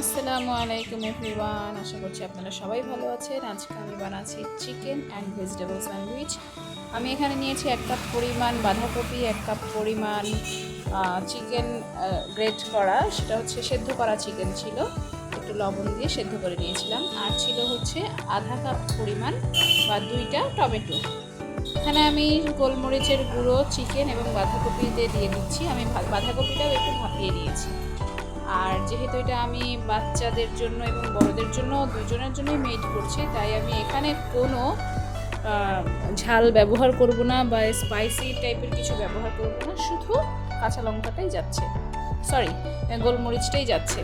আসসালামু আলাইকুম এভরিওয়ান, আশা করছি আপনারা সবাই ভালো আছেন। আজকে আমি বানাচ্ছি চিকেন অ্যান্ড ভেজিটেবল স্যান্ডউইচ আমি এখানে নিয়েছি এক কাপ পরিমাণ বাঁধাকপি, এক কাপ পরিমাণ চিকেন গ্রেট করা। সেটা হচ্ছে সেদ্ধ করা চিকেন ছিল। একটু লবণ দিয়ে সেদ্ধ করে নিয়েছিলাম। আর ছিল হচ্ছে আধা কাপ পরিমাণ বা দুইটা টমেটো। এখানে আমি গোলমরিচের গুঁড়ো, চিকেন এবং বাঁধাকপিতে দিয়ে দিচ্ছি। আমি বাঁধাকপিটাও একটু ভাপিয়ে নিয়েছি। আর যেহেতু এটা আমি বাচ্চাদের জন্য এবং বড়দের জন্য দুজনের জন্যই মেড করছি, তাই আমি এখানে কোনো ঝাল ব্যবহার করব না বা স্পাইসি টাইপের কিছু ব্যবহার করব না, শুধু কাঁচা লঙ্কাটাই যাচ্ছে। সরি গোলমরিচটাই যাচ্ছে।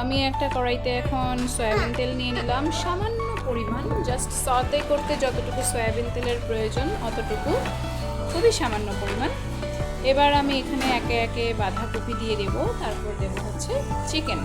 আমি একটা কড়াইতে এখন সয়াবিন তেল নিয়ে নিলাম, সামান্য পরিমাণ জাস্ট সতে করতে যতটুকু সয়াবিন তেলের প্রয়োজন অতটুকু, খুবই সামান্য পরিমাণ। এবার আমি এখানে একে একে বাঁধাকপি দিয়ে দেবো তারপর দেবো হচ্ছে চিকেন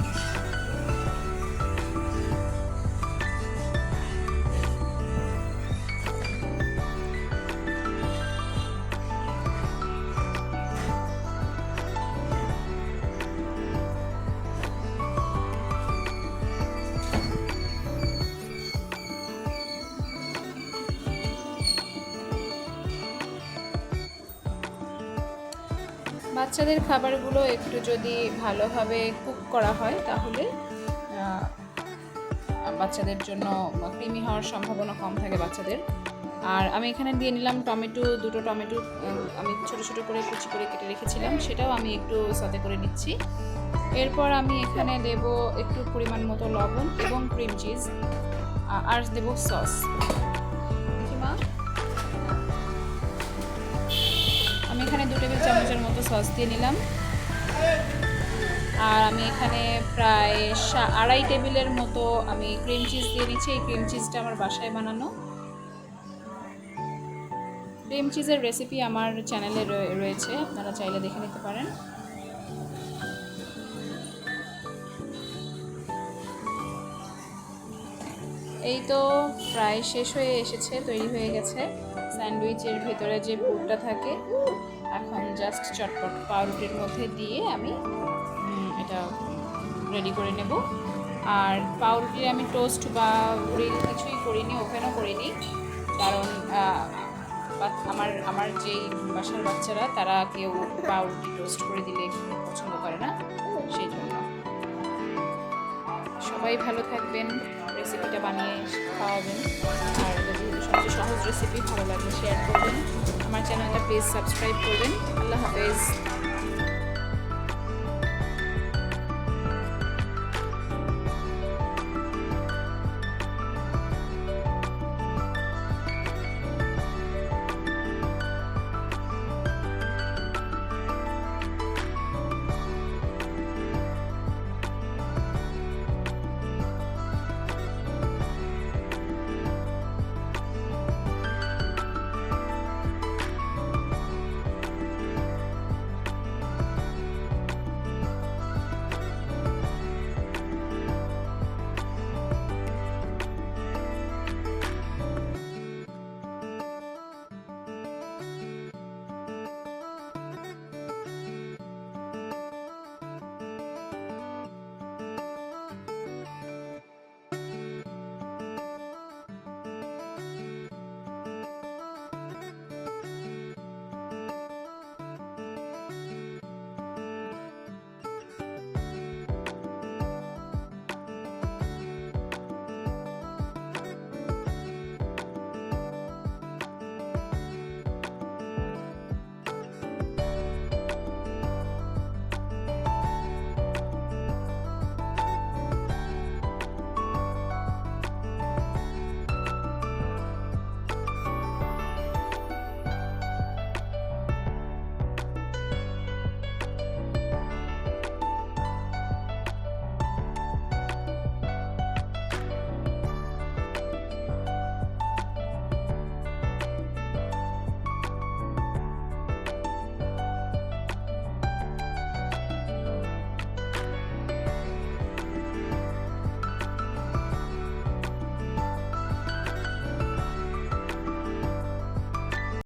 বাচ্চাদের খাবারগুলো একটু যদি ভালোভাবে কুক করা হয়, তাহলে বাচ্চাদের জন্য কৃমি হওয়ার সম্ভাবনা কম থাকে বাচ্চাদের। আর আমি এখানে দিয়ে নিলাম টমেটো, দুটো টমেটো আমি ছোট ছোট করে কুচি করে কেটে রেখেছিলাম, সেটাও আমি একটু সাথে করে নিচ্ছি। এরপর আমি এখানে দেব একটু পরিমাণ মতো লবণ এবং ক্রিম চিজ আর দেব সস। এখানে দু টেবিল চামচের মতো সস দিয়ে নিলাম। আর আমি এখানে প্রায় আড়াই টেবিলের মতো আমি ক্রিম চিজ দিয়ে নিচ্ছি এই ক্রিম চিজটা আমার বাসায় বানানো। ক্রিম চিজের রেসিপি আমার চ্যানেলে রয়ে- রয়েছে। আপনারা চাইলে দেখে নিতে পারেন। এই তো প্রায় শেষ হয়ে এসেছে, তৈরি হয়ে গেছে। স্যান্ডউইচের ভেতরে যে পুরটা থাকে জাস্ট চটপট পাউরুটির মধ্যে দিয়ে আমি এটা রেডি করে নেব। আর পাউরুটি আমি টোস্ট বা গ্রিল কিছুই করিনি, ওভেনও করিনি। কারণ আমার আমার যেই বাসার বাচ্চারা, তারা কেউ পাউরুটি টোস্ট করে দিলে পছন্দ করে না সেই জন্য সবাই ভালো থাকবেন রেসিপিটা বানিয়ে খাওয়াবেন। আর সবচেয়ে সহজ রেসিপি ভালো লাগলে শেয়ার করবেন। চ্যানেলটা প্লিজ সাবস্ক্রাইব করবেন আল্লাহ হাফেজ